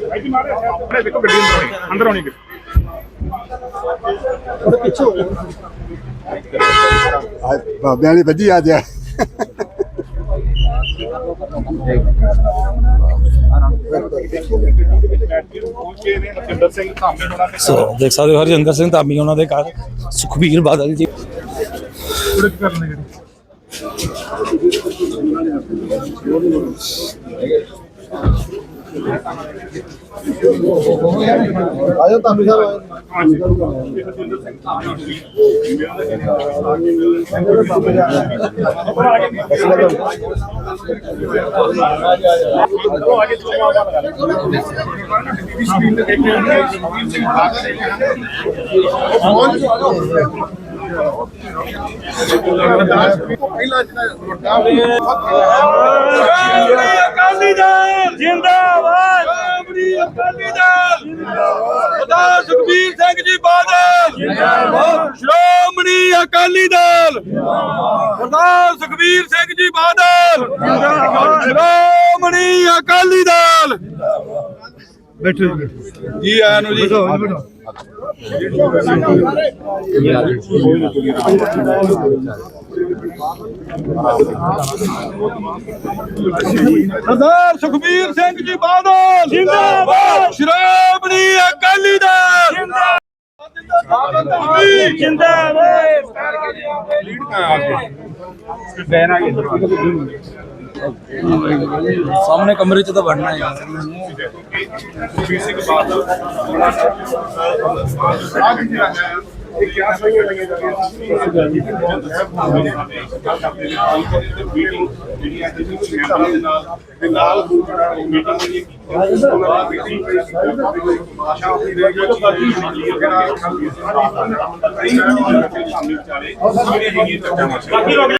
ਭਾਈ ਜੀ ਮਾਰੇ ਆਪਣੇ ਦੇਖੋ ਗੱਡੀ ਅੰਦਰ ਆਉਣੀ ਅੰਦਰ ਆਉਣੀ ਉਹਦੇ ਪਿੱਛੇ ਹੋ ਗਿਆ ਬਾਬਿਆਂ ਵਾਲੀ ਵੱਜੀ ਆ ਜਾ ਸੋ ਦੇਖ ਸਕਦੇ ਹੋ ਹਰਜਿੰਦਰ ਸਿੰਘ ਧਾਮੀ ਉਹਨਾਂ ਦੇ ਘਰ ਸੁਖਬੀਰ ਬਾਦਲ ਜੀ। ਪੂਰੇ ਕੀ ਕਰਨੇ ਗੱਡੀ ਆਜੋ ਤਾਮੀ ਸਾਹਿਬ। ਹਾਂਜੀ। ਲਖਿੰਦਰ ਸਿੰਘ ਧਾਮੀ ਅਕਾਲੀ ਦਲ ਜਿੰਦਾਬਾਦ। ਸ਼੍ਰੋਮਣੀ ਅਕਾਲੀ ਦਲ ਜਿੰਦਾਬਾਦ ਸਰਦਾਰ ਸੁਖਬੀਰ ਸਿੰਘ ਜੀ ਬਾਦਲ ਜਿੰਦਾਬਾਦ ਸ਼੍ਰੋਮਣੀ ਅਕਾਲੀ ਦਲ ਜਿੰਦਾਬਾਦ ਸਰਦਾਰ ਸੁਖਬੀਰ ਸਿੰਘ ਜੀ ਬਾਦਲ ਜਿੰਦਾਬਾਦ ਸ਼੍ਰੋਮਣੀ ਅਕਾਲੀ ਦਲ ਬੈਠੋ ਜੀ। ਆਇਆਂ ਨੂੰ ਜੀ? ਸਰਦਾਰ ਸੁਖਬੀਰ ਸਿੰਘ ਜੀ ਬਾਦਲ। ਜਿੰਦਾਬਾਦ। ਸ਼੍ਰੋਮਣੀ ਅਕਾਲੀ ਦਲ। ਜਿੰਦਾਬਾਦ। ਜਿੰਦਾਬਾਦ ਸਿੰਘ ਬਾਦਲ ਅੱਜ ਜਿਹੜਾ ਹੈ ਇਹ ਕਿਆ ਸਹੀ ਲੱਗੇਗਾ ਮੀਟਿੰਗ ਜਿਹੜੀ ਅੱਜ ਦੀ ਮੈਂਬਰਾਂ ਦੇ ਨਾਲ ਤੇ ਨਾਲ ਮੀਟਿੰਗ ਜਿਹੜੀ ਉਸ ਤੋਂ ਬਾਅਦ ਮੀਟਿੰਗ ਆਸ਼ਾ ਹੋਈ ਰਹੀ ਹੈ ਕਿ ਜਿਹੜਾ